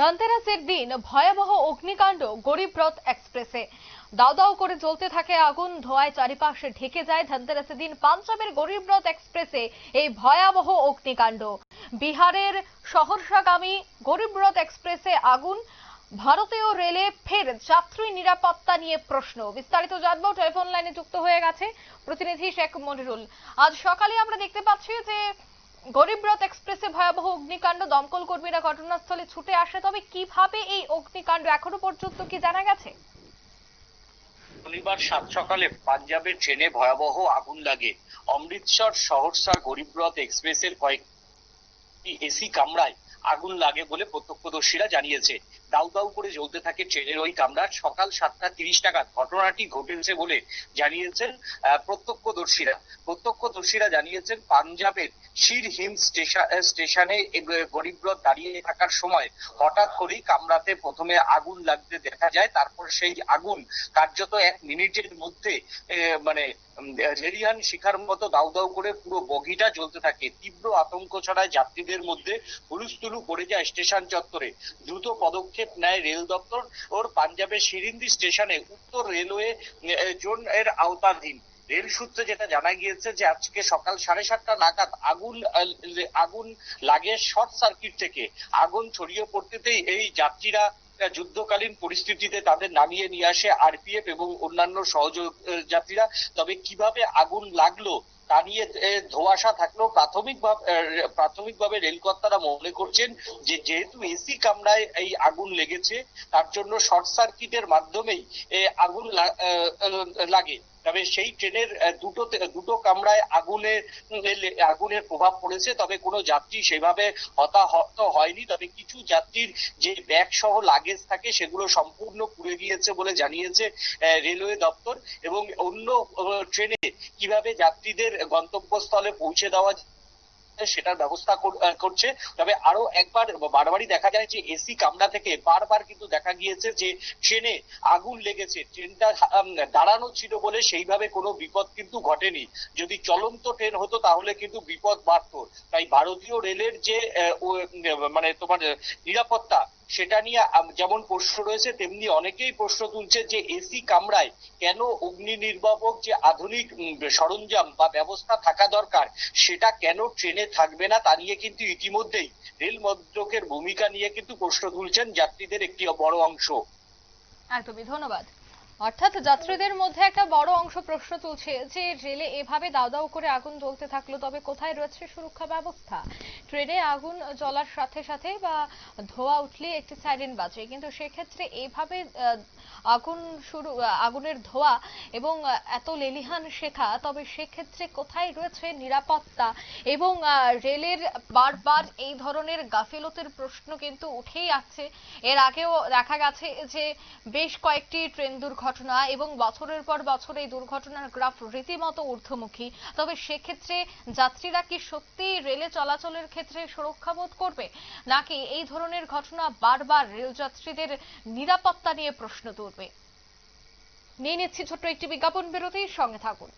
ধনতেরাসের দিন ভয়াবহ অগ্নিকাণ্ড গরিবরথ এক্সপ্রেসে। দাও করে জ্বলতে থাকে আগুন, ধোয়ায় চারিপাশে ঢেকে যায় ধনতেরাসের দিন পাঞ্জাবের গরিবরথ এক্সপ্রেসে এই ভয়াবহ অগ্নিকাণ্ড। বিহারের সহরসাগামী গরিবরথ এক্সপ্রেসে আগুন, ভারতীয় রেলে ফের যাত্রী নিরাপত্তা নিয়ে প্রশ্ন। বিস্তারিত জানব, টেলিফোন লাইনে যুক্ত হয়ে গেছে প্রতিনিধি শেখ মনিরুল। আজ সকালে আমরা দেখতে পাচ্ছি যে গরিবরথ এক্সপ্রেসে ভয়াবহ অগ্নিকাণ্ড, দমকল কর্মীরা ঘটনাস্থলে ছুটে আসে। তবে কীভাবে এই অগ্নিকাণ্ড এখনও পর্যন্ত কি জানা গেছে? শনিবার সাত সকালে পাঞ্জাবের ট্রেনে ভয়াবহ আগুন লাগে। অমৃতসর সহরসা গরিবরথ এক্সপ্রেসের কয়েকটি এসি কামরায় আগুন লাগে বলে প্রত্যক্ষদর্শীরা জানিয়েছে। দাউ দাউ করে জ্বলতে থাকে ট্রেনের ওই কামরা সকাল সাতটা তিরিশ নাগাদ ঘটনাটি ঘটেছে বলে জানিয়েছেন প্রত্যক্ষদর্শীরা। প্রত্যক্ষদর্শীরা জানিয়েছেন পাঞ্জাবের শির হিম স্টেশনে গরিবরথ দাঁড়িয়ে থাকার সময় হঠাৎ করেই কামরাতে প্রথমে আগুন লাগতে দেখা যায় তারপর সেই আগুন কার্যত এক মিনিটের মধ্যে মানে উম, রেডিয়ান শিখার মতো দাউ দাউ করে পুরো বগিটা জ্বলতে থাকে। তীব্র আতঙ্ক ছড়ায় যাত্রীদের মধ্যে হুলুস্থুলু পড়ে যায় স্টেশন চত্বরে। দ্রুত পদক্ষেপ নেয় রেল দপ্তর ওর পাঞ্জাবের সিরিন্দি স্টেশনে উত্তর রেলওয়ে জোন এর আওতাধীন। রেল সূত্রে যেটা জানা গিয়েছে যে আজকে সকাল সাড়ে সাতটা নাগাদ আগুন আগুন লাগে শর্ট সার্কিট থেকে। আগুন ছড়িয়ে পড়তেতেই এই যাত্রীরা যুদ্ধকালীন পরিস্থিতিতে তাদের নামিয়ে নিয়ে আসে আরপিএফ এবং অন্যান্য সহযোগ যাত্রীরা। তবে কীভাবে আগুন লাগল তা নিয়ে ধোয়াশা থাকলেও প্রাথমিকভাবে প্রাথমিকভাবে রেলকর্তারা মনে করছেন যে, যেহেতু এসি কামরায় এই আগুন লেগেছে, তার জন্য শর্ট সার্কিটের মাধ্যমেই আগুন লাগে। তবে সেই ট্রেনের দুটো দুটো কামরায় আগুনের আগুনের প্রভাব পড়েছে, তবে কোনো যাত্রী সেভাবে হতাহত হয়নি। তবে কিছু যাত্রীর যে ব্যাগ সহ লাগেজ থাকে, সেগুলো সম্পূর্ণ পুড়ে গিয়েছে বলে জানিয়েছে রেলওয়ে দপ্তর। এবং অন্য ট্রেনে কীভাবে যাত্রীদের গন্তব্যস্থলে পৌঁছে দেওয়া সেটার ব্যবস্থা করছে। তবে আরও একবার বারবারই দেখা যায় যে এসি কামরা থেকে বারবার কিন্তু দেখা গিয়েছে যে ট্রেনে আগুন লেগেছে। ট্রেনটা দাঁড়ানো ছিল বলে সেইভাবে কোনো বিপদ কিন্তু ঘটেনি। যদি চলন্ত ট্রেন হতো তাহলে কিন্তু বিপদ বাড়তো। তাই ভারতীয় রেলের যে মানে তোমার নিরাপত্তা সেটা নিয়ে যেমন প্রশ্ন রয়েছে, তেমনি অনেকেই প্রশ্ন তুলছে যে এসি কামরায় কেন অগ্নি নির্বাপক যে আধুনিক সরঞ্জাম বা ব্যবস্থা থাকা দরকার, সেটা কেন ট্রেনে থাকবে না, তা নিয়ে কিন্তু ইতিমধ্যেই রেল মন্ত্রকের ভূমিকা নিয়ে কিন্তু প্রশ্ন তুলছেন যাত্রীদের একটি বড় অংশ। একদমই, ধন্যবাদ। অর্থাৎ যাত্রীদের মধ্যে একটা বড় অংশ প্রশ্ন তুলছে যে রেলে এভাবে দাও দাও করে আগুন জ্বলতে থাকল, তবে কোথায় রয়েছে সুরক্ষা ব্যবস্থা? ট্রেনে আগুন জ্বলার সাথে সাথে বা ধোঁয়া উঠলে একটি সাইরেন বাজে, কিন্তু সেক্ষেত্রে এভাবে আগুন শুরু আগুনের ধোঁয়া এবং এত লেলিহান শেখা, তবে সেক্ষেত্রে কোথায় রয়েছে নিরাপত্তা? এবং রেলের বারবার এই ধরনের গাফিলতির প্রশ্ন কিন্তু উঠেই আসছে। এর আগেও দেখা গেছে যে বেশ কয়েকটি ট্রেন দুর্ঘটনা এবং বছরের পর বছর এই দুর্ঘটনার গ্রাফ রীতিমতো ঊর্ধ্বমুখী। তবে সেক্ষেত্রে যাত্রীরা কি সত্যি রেলে চলাচলের ক্ষেত্রে সুরক্ষা বোধ করবে? নাকি এই ধরনের ঘটনা বারবার রেল যাত্রীদের নিরাপত্তা নিয়ে প্রশ্ন তুলবে? নিয়ে নিচ্ছি ছোট্ট একটি বিজ্ঞাপন বিরতির সঙ্গে থাকুন।